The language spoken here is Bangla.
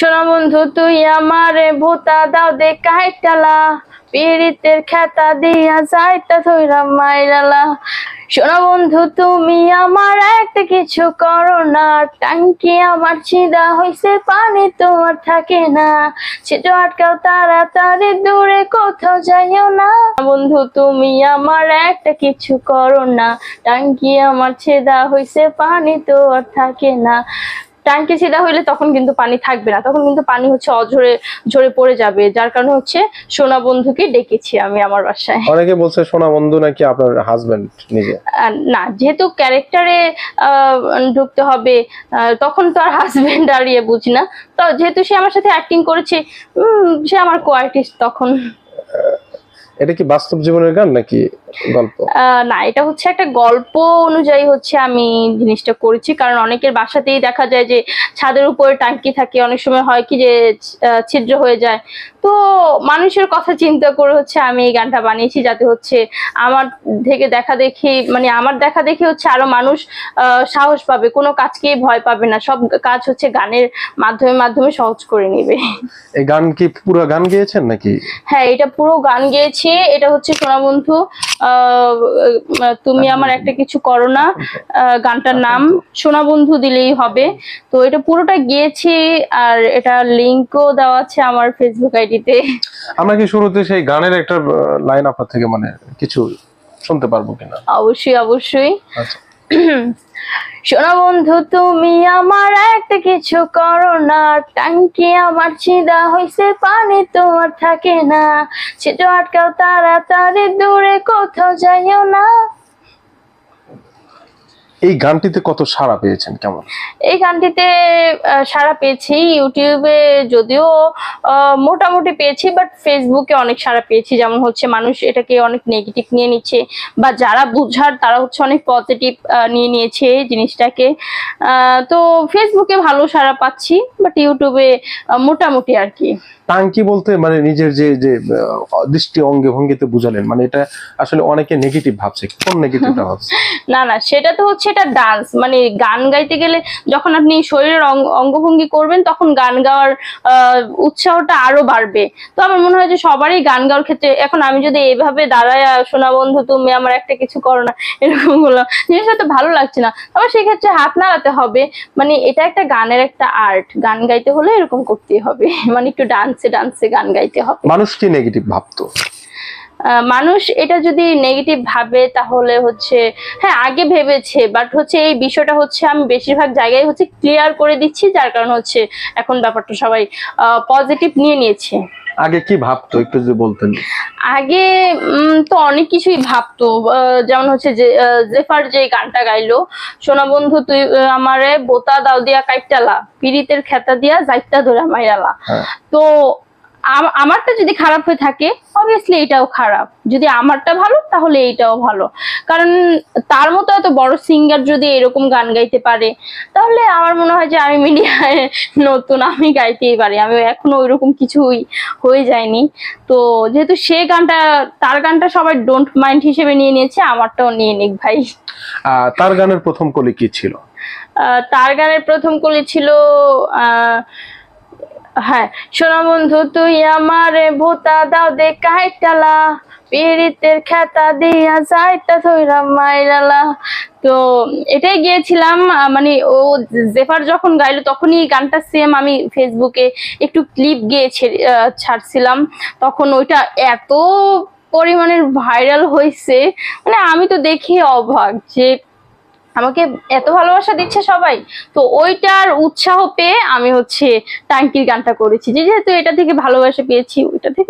শোনা বন্ধু, তুই আমারে ভোতা দাও দে কাইটালা পীড়িতের খেতা দিয়া যাইতা ধইরা মাইরালা শোনা বন্ধু, তুমি আমার একটা কিছু করো না। টাঙ্কি আমার ছিদা হইছে, পানি তোমার থাকে না। ছিট আটকাও তাড়াতাড়ি, দূরে কোথাও যাইও না। বন্ধু, তুমি আমার একটা কিছু করো না। টাঙ্কি আমার ছেদা হইছে, পানি তো আর থাকে না। ট্যাঙ্কি সিধা হইলে তখন কিন্তু পানি থাকবে না। তখন কিন্তু পানি হচ্ছে অঝরে ঝরে পড়ে যাবে। যার কারণে হচ্ছে সোনা বন্ধুকে ডেকেছি আমি আমার বাসায়। অনেকে বলছে সোনা বন্ধু নাকি আপনার হাজবেন্ড নিজে। না যেহেতু ক্যারেক্টারে ঢুকতে হবে তখন তো আর হাজবেন্ড আর ইয়ে বুঝি না। তো যেহেতু সে আমার সাথে অ্যাক্টিং করেছে সে আমার কো আর্টিস্ট তখন। এটা কি বাস্তব জীবনের গান নাকি গল্প? না এটা হচ্ছে একটা গল্প অনুযায়ী হচ্ছে আমি জিনিসটা করেছি। কারণ অনেকের বাসাতেই দেখা যায় যে ছাদের উপরে টাঙ্কি থাকে অনেক সময় হয় কি যে ছিদ্র হয়ে যায়। তো মানুষের কথা চিন্তা করে হচ্ছে আমি এই গানটা বানিয়েছি যাতে হচ্ছে আমার থেকে দেখা দেখি মানে আমার দেখা দেখি হচ্ছে আরও মানুষ আহ, সাহস পাবে। কোনো কাজকেই ভয় পাবে না। সব কাজ হচ্ছে গানের মাধ্যমে মাধ্যমে সহজ করে নেবে। এই গান কি পুরো গান গেয়েছেন নাকি? হ্যাঁ এটা পুরো গান গেয়েছি। এটা হচ্ছে সোনা বন্ধু। তুমি আমার একটা কিছু করো না। গানটার নাম সোনা বন্ধু দিলেই হবে। তো এটা পুরোটা গিয়েছি আর এটা লিংকও দেওয়া আছে আমার ফেসবুক আইডিতে আমরা কি শুরুতে সেই গানের একটা লাইন আপনার থেকে মানে কিছু শুনতে পারব কিনা? অবশ্যই অবশ্যই। সোনা বন্ধু, তুমি আমার একটা কিছু করো না। টাঙ্কি আমার ছিদা হয়েছে পানি তোমার থাকে না। সেটা আটকাও তাড়াতাড়ি, দূরে কোথাও যাইও না। এই গানটিতে কত সাড়া পেয়েছেন কেমন? এই গানটিতে সাড়া পেয়েছি। ইউটিউবে যদিও মোটামুটি পেয়েছি বাট ফেসবুকে অনেক সাড়া পেয়েছি। যেমন হচ্ছে মানুষ এটাকে অনেক নেগেটিভ নিয়ে নিচ্ছে বা যারা বুঝার তারা হচ্ছে অনেক পজিটিভ নিয়ে নিয়েছে জিনিসটাকে। তো ফেসবুকে ভালো সাড়া পাচ্ছি বাট ইউটিউবে মোটামুটি আর কি। টাঙ্কি বলতে মানে নিজের যে যে দৃষ্টি অঙ্গে ভঙ্গিতে বুঝালেন মানে এটা আসলে অনেকে নেগেটিভ ভাবছে। কোন নেগেটিভটা ভাবছে? না না সেটা তো হচ্ছে এটা ডান্স মানে গান গাইতে গেলে যখন আপনি শরীরের অঙ্গ- অঙ্গভঙ্গি করবেন, তখন গান গাওয়ার উৎসাহটা আরও বাড়বে। তো আমার মনে হয় যে সবারই গান গাওয়ার ক্ষেত্রে, এখন আমি যদি এইভাবে দাঁড়ায় শোনা বন্ধু, তুমি আমার একটা কিছু করো না, এরকম বললাম, জিনিসটা তো ভালো লাগছে না। তবে সেক্ষেত্রে হাত নাড়াতে হবে। মানে এটা একটা গানের একটা আর্ট গান গাইতে হলে এরকম করতেই হবে। মানে একটু ডান্সে ডান্সে গান গাইতে হবে। মানুষ কি নেগেটিভ ভাবতো। মানুষ এটা যদি নেগেটিভ ভাবে তাহলে হচ্ছে হ্যাঁ আগে ভেবেছে বাট হচ্ছে এই বিষয়টা হচ্ছে আমি বেশিরভাগ জায়গায় হচ্ছে ক্লিয়ার করে দিচ্ছি যার কারণ হচ্ছে এখন ব্যাপারটা সবাই পজিটিভ নিয়ে নিয়েছে। আগে কি ভাবতো? একটু যদি বলতেন। আগে তো অনেক কিছুই ভাবতো। যেমন হচ্ছে যে জেফার যে গানটা গাইলো সোনা বন্ধু তুই আমারে বোতা দাও দিয়া কাইটালা পিরিতের খেতা দিয়া যাইতা ধরে মাইরালা। হ্যাঁ। তো আমারটা যদি খারাপ হয়ে থাকে অবভিয়াসলি এটাও খারাপ। যদি আমারটা ভালো তাহলে এইটাও ভালো। কারণ তার মতো এত বড় সিঙ্গার যদি এরকম গান গাইতে পারে তাহলে আমার মনে হয় যে আমি মিডিয়ায় নতুন আমি গাইতেই পারি। আমি এখনও ওইরকম কিছুই হয়ে যায়নি। তো যেহেতু সে গানটা তার গানটা সবাই ডোন্ট মাইন্ড হিসেবে নিয়ে নিয়েছে আমারটাও নিয়ে নিক ভাই। তার গানের প্রথম কলি কি ছিল? তার গানের প্রথম কলি ছিল আহ, হ্যাঁ সোনা বন্ধু, তুই আমারে ভোতা দাও দে কাইটালা, পীড়িতের খেতা দিয়া যাইতা ধইরা মাইরালা। তো এটাই গিয়েছিলাম মানে ও জেফার যখন গাইলো তখনই এই গানটা সেম আমি ফেসবুকে একটু ক্লিপ গিয়ে ছাড়ছিলাম। তখন ওইটা এত পরিমাণের ভাইরাল হয়েছে মানে আমি তো দেখে অবাক যে আমাকে এত ভালোবাসা দিচ্ছে সবাই। তো ওইটার উৎসাহ পেয়ে আমি হচ্ছে টাঙ্কির গানটা করেছি। যেহেতু এটা থেকে ভালোবাসা পেয়েছি, ওইটা থেকে